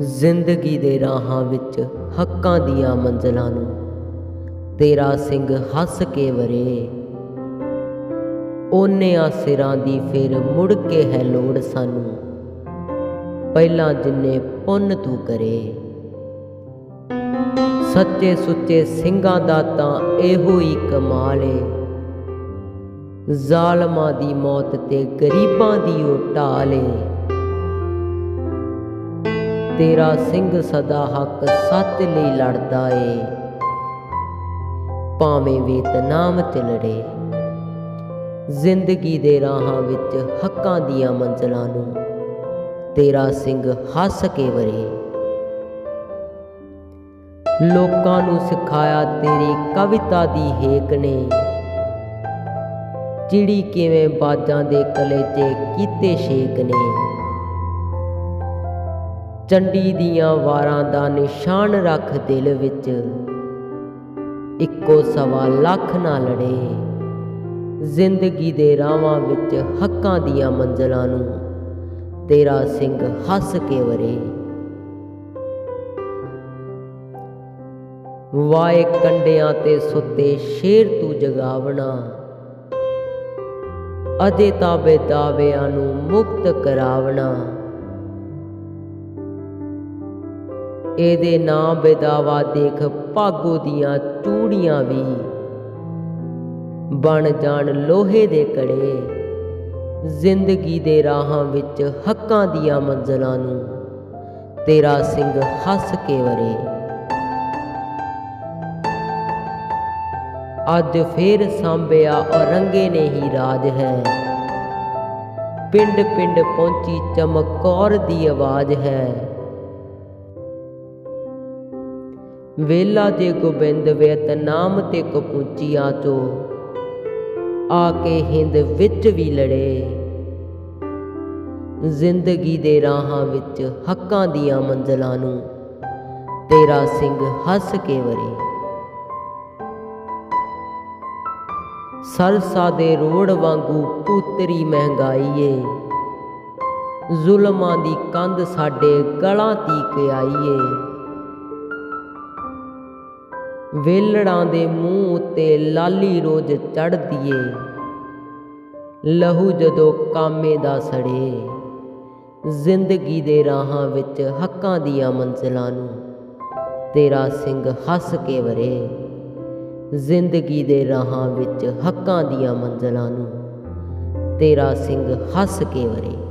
ਜ਼ਿੰਦਗੀ ਦੇ ਰਾਹਾਂ ਵਿੱਚ ਹੱਕਾਂ ਦੀਆਂ ਮੰਜ਼ਲਾਂ ਨੂੰ। ਤੇਰਾ ਸਿੰਘ ਹੱਸ ਕੇ ਵਰੇ। ਓਨਿਆਂ ਸਿਰਾਂ ਦੀ ਫਿਰ ਮੁੜ ਕੇ ਹੈ ਲੋੜ ਸਾਨੂੰ। ਪਹਿਲਾਂ ਜਿੰਨੇ ਪੁੰਨ ਤੂੰ ਕਰੇ। ਸੱਚੇ ਸੁੱਚੇ ਸਿੰਘਾਂ ਦਾ ਤਾਂ ਇਹੋ ਹੀ ਕਮਾਲ ਏ। ਜ਼ਾਲਮਾਂ ਦੀ ਮੌਤ ਤੇ ਗਰੀਬਾਂ ਦੀ ਉਹ ਢਾਲ ਏ। ਤੇਰਾ ਸਿੰਘ ਸਦਾ ਹੱਕ ਸੱਚ ਲਈ ਲੜਦਾ ਏ। ਭਾਵੇਂ ਵੀਤਨਾਮ ਚ ਜ਼ਿੰਦਗੀ ਦੇ ਰਾਹਾਂ ਵਿੱਚ ਹੱਕਾਂ ਦੀਆਂ ਮੰਜ਼ਲਾਂ ਨੂੰ ਤੇਰਾ ਸਿੰਘ ਹੱਸ ਕੇ ਵਰੇ। ਲੋਕਾਂ ਨੂੰ ਸਿਖਾਇਆ ਤੇਰੀ ਕਵਿਤਾ ਦੀ ਹੇਕ ਨੇ। ਚਿੜੀ ਕਿਵੇਂ ਬਾਜਾਂ ਦੇ ਕਲੇਜੇ ਕੀਤੇ ਸ਼ੇਕ ਨੇ। ਚੰਡੀ ਦੀਆਂ ਵਾਰਾਂ ਦਾ ਨਿਸ਼ਾਨ ਰੱਖ ਦਿਲ ਵਿੱਚ। ਇੱਕੋ ਸਵਾ ਲੱਖ ਨਾ ਲੜੇ। ਜ਼ਿੰਦਗੀ ਦੇ ਰਾਵਾਂ ਵਿੱਚ ਹੱਕਾਂ ਦੀਆਂ ਮੰਜ਼ਲਾਂ ਨੂੰ ਤੇਰਾ ਸਿੰਘ ਹੱਸ ਕੇ ਵਰੇ। ਵਾਏ ਕੰਡਿਆਂ ਤੇ ਸੁੱਤੇ ਸ਼ੇਰ ਤੂੰ ਜਗਾਵਣਾ। ਅਜੇ ਤਾਬੇ ਬੇਦਾਵਿਆਂ ਨੂੰ ਮੁਕਤ ਕਰਾਵਣਾ। ਇਹਦੇ ਨਾਂ ਬੇਦਾਵਾ ਦੇਖ ਭਾਗੋ ਦੀਆਂ ਚੂੜੀਆਂ ਵੀ ਬਣ ਜਾਣ ਲੋਹੇ ਦੇ ਕੜੇ ਜ਼ਿੰਦਗੀ ਦੇ ਰਾਹਾਂ ਵਿੱਚ ਹੱਕਾਂ ਦੀਆਂ ਮੰਜ਼ਲਾਂ ਨੂੰ ਤੇਰਾ ਸਿੰਘ ਹੱਸ ਕੇ ਵਰੇ। ਅੱਜ ਫੇਰ ਸਾਂਭਿਆ ਔਰੰਗੇ ਨੇ ਹੀ ਰਾਜ ਹੈ। ਪਿੰਡ ਪਿੰਡ ਪਹੁੰਚੀ ਚਮਕੌਰ ਦੀ ਆਵਾਜ਼ ਹੈ। ਵੇਲਾ ਜੇ ਗੋਬਿੰਦ ਵਿਤਨਾਮ ਤੇ ਕਪੂਚੀਆਂ ਚੋਂ ਆ ਕੇ ਹਿੰਦ ਵਿੱਚ ਵੀ ਲੜੇ। ਜ਼ਿੰਦਗੀ ਦੇ ਰਾਹਾਂ ਵਿੱਚ ਹੱਕਾਂ ਦੀਆਂ ਮੰਜ਼ਲਾਂ ਨੂੰ ਤੇਰਾ ਸਿੰਘ ਹੱਸ ਕੇ ਵਰੇ। ਸਰਸਾ ਦੇ ਰੋੜ ਵਾਂਗੂ ਪੂਤਰੀ ਮਹਿੰਗਾਈਏ। ਜ਼ੁਲਮਾਂ ਦੀ ਕੰਧ ਸਾਡੇ ਗਲਾਂ ਤੀਕ ਆਈ ਏ ਵੇਲੜਾਂ ਦੇ ਮੂੰਹ ਉੱਤੇ ਲਾਲੀ ਰੋਜ਼ ਚੜਦੀ ਏ ਲਹੂ ਜਦੋਂ ਕਾਮੇ ਦਾ ਸੜੇ, ਜ਼ਿੰਦਗੀ ਦੇ ਰਾਹਾਂ ਵਿੱਚ ਹੱਕਾਂ ਦੀਆਂ ਮੰਜ਼ਲਾਂ ਨੂੰ ਤੇਰਾ ਸਿੰਘ ਹੱਸ ਕੇ ਵਰੇ। ਜ਼ਿੰਦਗੀ ਦੇ ਰਾਹਾਂ ਵਿੱਚ ਹੱਕਾਂ ਦੀਆਂ ਮੰਜ਼ਲਾਂ ਨੂੰ ਤੇਰਾ ਸਿੰਘ ਹੱਸ ਕੇ ਵਰੇ।